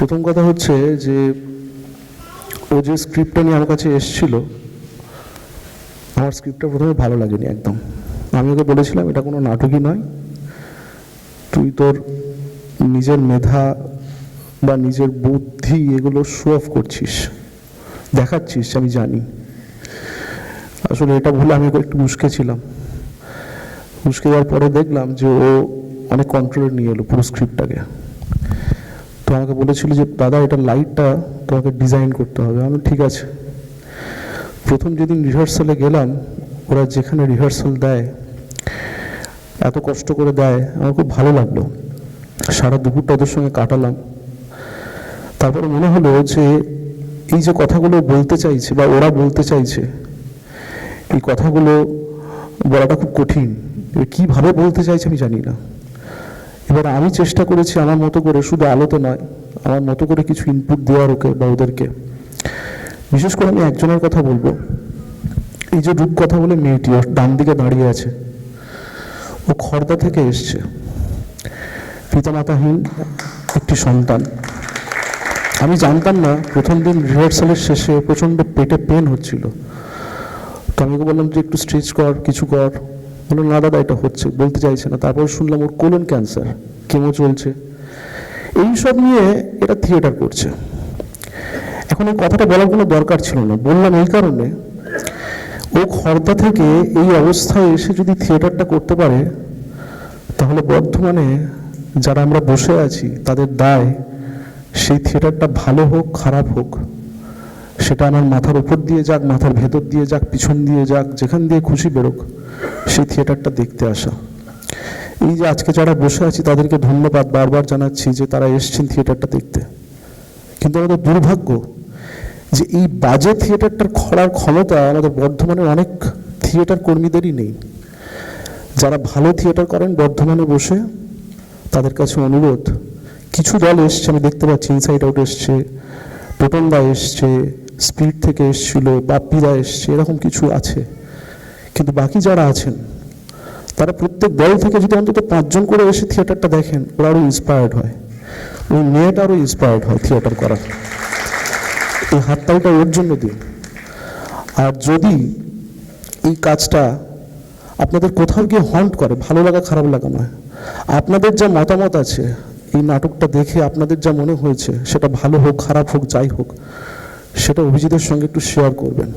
প্রথম কথা হচ্ছে যে, ও যে স্ক্রিপ্টটা নিয়ে আমার কাছে এসেছিল, আমার স্ক্রিপ্টটা প্রথমে ভালো লাগেনি একদম। আমি ওকে বলেছিলাম, এটা কোনো নাটকই নয়। তুই তোর নিজের মেধা বা নিজের বুদ্ধি এগুলো শো অফ করছিস। দেখাচ্ছিস, আমি জানি। আসলে এটা ভুলে আমি একটু উস্কেছিলাম উস্কে যাওয়ার পরে দেখলাম যে ও অনেক কন্ট্রোলে নিয়ে এলো পুরো স্ক্রিপ্টটাকে তো আমাকে বলেছিল যে, দাদা, এটা লাইটটা তোমাকে ডিজাইন করতে হবে। আমি ঠিক আছে। প্রথম যেদিন রিহার্সালে গেলাম, ওরা যেখানে রিহার্সাল দেয়, এত কষ্ট করে দেয়, আমার খুব ভালো লাগল। সারা দুপুরটা ওদের সঙ্গে কাটালাম। তারপরে মনে হলো যে, এই যে কথাগুলো বলতে চাইছে বা ওরা বলতে চাইছে, এই কথাগুলো বলাটা খুব কঠিন। কীভাবে বলতে চাইছে আমি জানি না। এবার আমি চেষ্টা করেছি আমার মতো করে, শুধু আলোতে নয়, আমার মতো করে কিছু ইনপুট দেওয়ার ওকে বা ওদেরকে। বিশেষ করে আমি একজনের কথা বলব। এই যে রূপ কথা বলে মেয়েটি, ওর ডান দিকে দাঁড়িয়ে আছে। ও খর্দা থেকে এসছে। পিতামাতাহীন একটি সন্তান। আমি জানতাম না, প্রথম দিন রিহার্সালের শেষে প্রচণ্ড পেটে পেন হচ্ছিল। তো আমি বললাম যে, একটু স্ট্রেচ কর, কিছু কর। বলল, না দাদা, এটা হচ্ছে। বলতে চাইছে না। তারপর শুনলাম ওর কোলন ক্যান্সার, কেমো চলছে। এইসব নিয়ে এটা থিয়েটার করছে। এখন এই কথাটা বলার কোনো দরকার ছিল না। বললাম, এই কারণে ও খর্দা থেকে এই অবস্থায় এসে যদি থিয়েটারটা করতে পারে, তাহলে বর্ধমানে যারা আমরা বসে আছি, তাদের দায় সেই থিয়েটারটা ভালো হোক, খারাপ হোক সেটা আমার মাথার উপর দিয়ে যাক, মাথার ভেতর দিয়ে যাক, পিছন দিয়ে যাক, যেখান দিয়ে খুশি বেরোক, সেই থিয়েটারটা দেখতে আসা। এই যে আজকে যারা বসে আছি, তাদেরকে ধন্যবাদ বারবার জানাচ্ছি যে তারা এসছেন থিয়েটারটা দেখতে। কিন্তু আমাদের দুর্ভাগ্য যে এই বাজে থিয়েটারটার খরার ক্ষমতা আমাদের বর্ধমানের অনেক থিয়েটার কর্মীদেরই নেই। যারা ভালো থিয়েটার করেন বর্ধমানে বসে, তাদের কাছে অনুরোধ, কিছু দল এসছে, আমি দেখতে পাচ্ছি ইনসাইড আউট এসছে টোটনদা এসছে স্পিড থেকে এসছিল বাপ্পিদা এসছে, এরকম কিছু আছে। কিন্তু বাকি যারা আছেন, তারা প্রত্যেক দল থেকে যদি অন্তত পাঁচজন করে এসে থিয়েটারটা দেখেন, ওরা আরও ইন্সপায়ার্ড হয়। ওই মেয়েটা আরও ইন্সপায়ার্ড হয় থিয়েটার করার। এই হাততালটা ওর জন্য দিন। আর যদি এই কাজটা আপনাদের কোথাও গিয়ে হন্ট করে, ভালো লাগা, খারাপ লাগা নয়। আপনাদের যা মতামত আছে, এই নাটকটা দেখে আপনাদের যা মনে হয়েছে, সেটা ভালো হোক, খারাপ হোক, যাই হোক সেটা অভিজিতের সঙ্গে একটু শেয়ার করবেন।